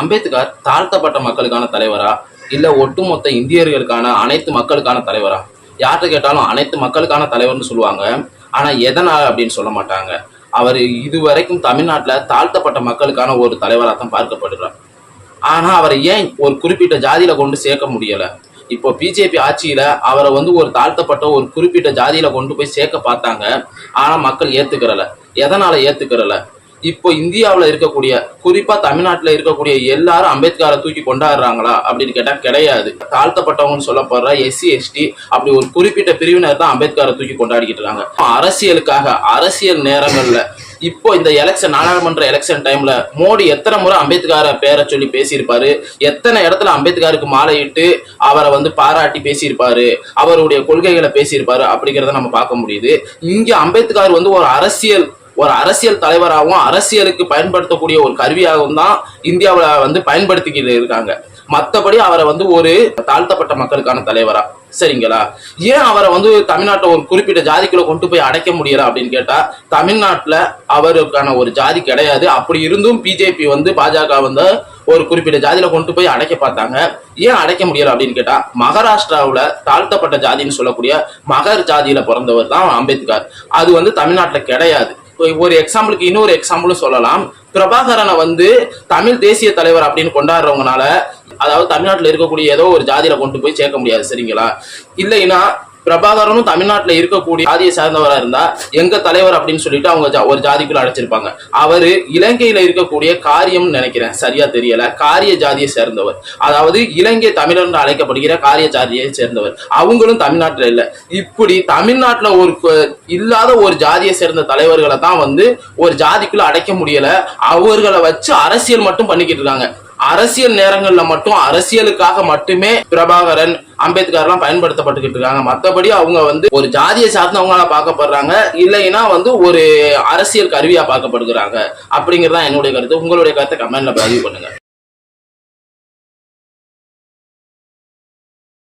அம்பேத்கர் தாழ்த்தப்பட்ட மக்களுக்கான தலைவரா? இல்ல ஒட்டுமொத்த இந்தியர்களுக்கான அனைத்து மக்களுக்கான தலைவரா? யார்கிட்ட கேட்டாலும் அனைத்து மக்களுக்கான தலைவர்னு சொல்லுவாங்க. ஆனா எதனால் அப்படின்னு சொல்ல மாட்டாங்க. அவர் இதுவரைக்கும் தமிழ்நாட்டில் தாழ்த்தப்பட்ட மக்களுக்கான ஒரு தலைவராக தான் பார்க்கப்படுறார். ஆனால் அவரை ஏன் ஒரு குறிப்பிட்ட ஜாதியில் கொண்டு சேர்க்க முடியலை? இப்போ பிஜேபி ஆட்சியில் அவரை வந்து ஒரு தாழ்த்தப்பட்ட ஒரு குறிப்பிட்ட ஜாதியில் கொண்டு போய் சேர்க்க பார்த்தாங்க. ஆனால் மக்கள் ஏற்றுக்கிறல எதனால் ஏற்றுக்கிறல இப்போ இந்தியாவில் இருக்கக்கூடிய குறிப்பா தமிழ்நாட்டில் இருக்கக்கூடிய எல்லாரும் அம்பேத்கரை தூக்கி கொண்டாடுறாங்களா அப்படின்னு கேட்டால் கிடையாது. தாழ்த்தப்பட்டவங்கன்னு சொல்லப்படுற எஸ்சி எஸ்டி அப்படி ஒரு குறிப்பிட்ட பிரிவினர் தான் அம்பேத்கரை தூக்கி கொண்டாடிக்கிட்டு இருக்காங்க. அரசியலுக்காக அரசியல் நேரங்களில் இப்போ இந்த எலெக்ஷன் நாடாளுமன்ற எலெக்ஷன் டைம்ல மோடி எத்தனை முறை அம்பேத்கரை பேரை சொல்லி பேசியிருப்பாரு? எத்தனை இடத்துல அம்பேத்கருக்கு மாலையிட்டு அவரை வந்து பாராட்டி பேசியிருப்பாரு? அவருடைய கொள்கைகளை பேசியிருப்பாரு அப்படிங்கிறத நம்ம பார்க்க முடியுது. இங்க அம்பேத்கர் வந்து ஒரு அரசியல் ஒரு அரசியல் தலைவராகவும் அரசியலுக்கு பயன்படுத்தக்கூடிய ஒரு கருவியாகவும் தான் இந்தியாவில் வந்து பயன்படுத்திக்கிட்டு இருக்காங்க. மற்றபடி அவரை வந்து ஒரு தாழ்த்தப்பட்ட மக்களுக்கான தலைவரா? சரிங்களா? ஏன் அவரை வந்து தமிழ்நாட்டில் ஒரு குறிப்பிட்ட ஜாதிக்குள்ள கொண்டு போய் அடைக்க முடியல அப்படின்னு கேட்டா தமிழ்நாட்டில் அவருக்கான ஒரு ஜாதி கிடையாது. அப்படி இருந்தும் பிஜேபி வந்து பாஜக வந்து ஒரு குறிப்பிட்ட ஜாதியில கொண்டு போய் அடைக்க பார்த்தாங்க. ஏன் அடைக்க முடியல அப்படின்னு கேட்டா மகாராஷ்டிராவில் தாழ்த்தப்பட்ட ஜாதின்னு சொல்லக்கூடிய மகர் ஜாதியில பிறந்தவர் தான் அம்பேத்கர். அது வந்து தமிழ்நாட்டில் கிடையாது. ஒரு எக்ஸாம்பிளுக்கு இன்னொரு எக்ஸாம்பிளும் சொல்லலாம். பிரபாகரனை வந்து தமிழ் தேசிய தலைவர் அப்படின்னு கொண்டாடுறவங்கனால அதாவது தமிழ்நாட்டில் இருக்கக்கூடிய ஏதோ ஒரு ஜாதியில கொண்டு போய் சேர்க்க முடியாது சரிங்களா? இல்லைன்னா பிரபாகரனும் தமிழ்நாட்டில் இருக்கக்கூடிய ஜாதியை சேர்ந்தவராக இருந்தா எங்க தலைவர் அப்படின்னு சொல்லிட்டு அவங்க ஜா- ஒரு ஜாதிக்குள்ள அடைச்சிருப்பாங்க. அவர் இலங்கையில இருக்கக்கூடிய காரியம்னு நினைக்கிறேன். சரியா தெரியல. காரிய ஜாதியை சேர்ந்தவர். அதாவது இலங்கை தமிழர் என்று அழைக்கப்படுகிற காரிய ஜாதியை சேர்ந்தவர். அவங்களும் தமிழ்நாட்டில் இல்லை. இப்படி தமிழ்நாட்டில் ஒரு இல்லாத ஒரு ஜாதியை சேர்ந்த தலைவர்களை தான் வந்து ஒரு ஜாதிக்குள்ள அடைக்க முடியல. அவர்களை வச்சு அரசியல் மட்டும் பண்ணிக்கிட்டு இருக்காங்க. அரசியல் நேரங்கள்ல மட்டும் அரசியலுக்காக மட்டுமே பிரபாகரன் அம்பேத்கர்லாம் பயன்படுத்தப்பட்டுக்கிட்டு இருக்காங்க. மத்தபடி அவங்க வந்து ஒரு ஜாதியை சார்ந்தவங்களா பார்க்கப்படுறாங்க. இல்லைன்னா வந்து ஒரு அரசியல் கருவியா பார்க்கப்படுகிறாங்க. அப்படிங்கறதுதான் என்னுடைய கருத்து. உங்களுடைய கருத்தை கமெண்ட்ல பதிவு பண்ணுங்க.